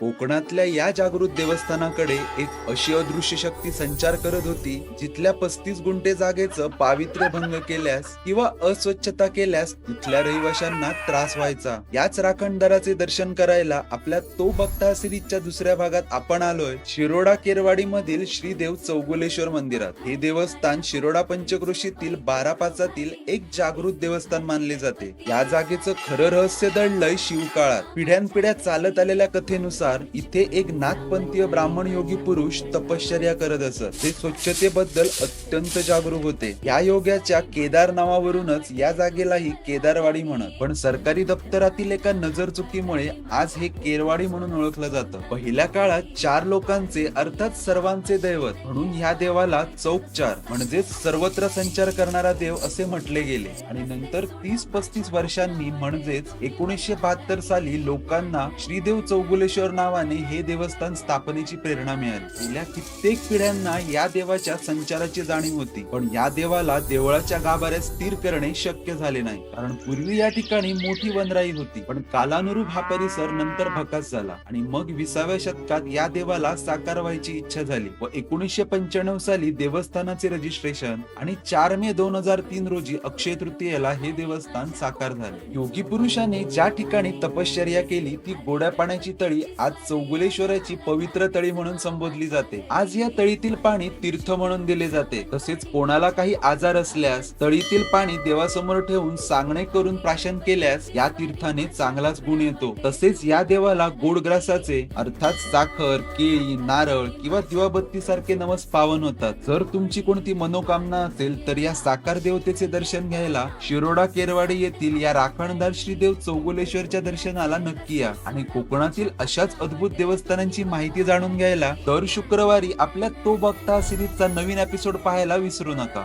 कोकणातल्या या जागृत देवस्थानाकडे एक अशी अदृश्य शक्ती संचार करत होती जिथल्या पस्तीस गुंठे जागेचं पावित्र्य भंग केल्यास किंवा अस्वच्छता केल्यास तिथल्या रहिवाशांना त्रास व्हायचा. याच राखणदाराचे दर्शन करायला आपल्या तो बघता सिरीजच्या दुसऱ्या भागात आपण आलोय शिरोडा केरवाडी मधील श्रीदेव चौगुलेश्वर मंदिरात. हे देवस्थान शिरोडा पंचक्रोशीतील बारा पाचातील एक जागृत देवस्थान मानले जाते. या जागेचं खरं रहस्य दडलंय शिवकाळात. पिढ्यानपिढ्या चालत आलेल्या कथेनुसार इथे एक नागपंथीय ब्राह्मण योगी पुरुष तपश्चर्या करत असत. ते स्वच्छतेबद्दल अत्यंत जागरूक होते. या योग्याच्या केदार नावावरूनच या जागेलाही केदारवाडी म्हणत. पण सरकारी दप्तरातील एका नजर चुकीमुळे आज हे केरवाडी म्हणून ओळखलं जातं. पहिल्या काळात चार लोकांचे अर्थात सर्वांचे दैवत म्हणून ह्या देवाला चौकचार म्हणजेच सर्वत्र संचार करणारा देव असे म्हटले गेले. आणि नंतर तीस पस्तीस वर्षांनी म्हणजेच एकोणीसशे बहात्तर साली लोकांना श्रीदेव चौगुलेश्वर नावाने हे देवस्थान स्थापनेची प्रेरणा मिळाली. गेल्या कित्येक पिढ्यांना या देवाच्या संचाराची जाणीव होती. पण या देवाला देवळाच्या गाभाऱ्यात स्थिर करणे शक्य झाले नाही. कारण पूर्वी या ठिकाणी मोठी वनराई होती. पण कालानुरूप हा परिसर नंतर भकास झाला आणि मग विसाव्या शतकात या देवाला साकार व्हायची इच्छा झाली व एकोणीसशे पंच्याण्णव साली देवस्थानाचे रजिस्ट्रेशन आणि चार मे दोन हजार तीन रोजी अक्षय तृतीयेला हे देवस्थान साकार झाले. योगी पुरुषाने ज्या ठिकाणी तपश्चर्या केली ती गोड्या पाण्याची तळी आज चौगुलेश्वराची पवित्र तळी म्हणून संबोधली जाते. आज या तळीतील पाणी तीर्थ म्हणून दिले जाते. तसेच कोणाला काही आजार असल्यास तळीतील पाणी देवासमोर ठेवून सांगणे करून प्राशन केल्यास या तीर्थाने चांगलाच गुण येतो. तसेच या देवाला गोड ग्रासाचे अर्थात साखर केळी नारळ किंवा दिवाबत्ती सारखे नवस पावन होतात. जर तुमची कोणती मनोकामना असेल तर या साकार देवतेचे दर्शन घ्यायला शिरोडा केरवाडी येथील या राखणदार श्रीदेव चौगुलेश्वरच्या दर्शनाला नक्की या. आणि कोकणातील अशाच अशाच अद्भुत देवस्थानांची माहिती जाणून घ्यायला दर शुक्रवारी आपल्या तो बघता सिरीजचा नवीन एपिसोड पाहायला विसरू नका.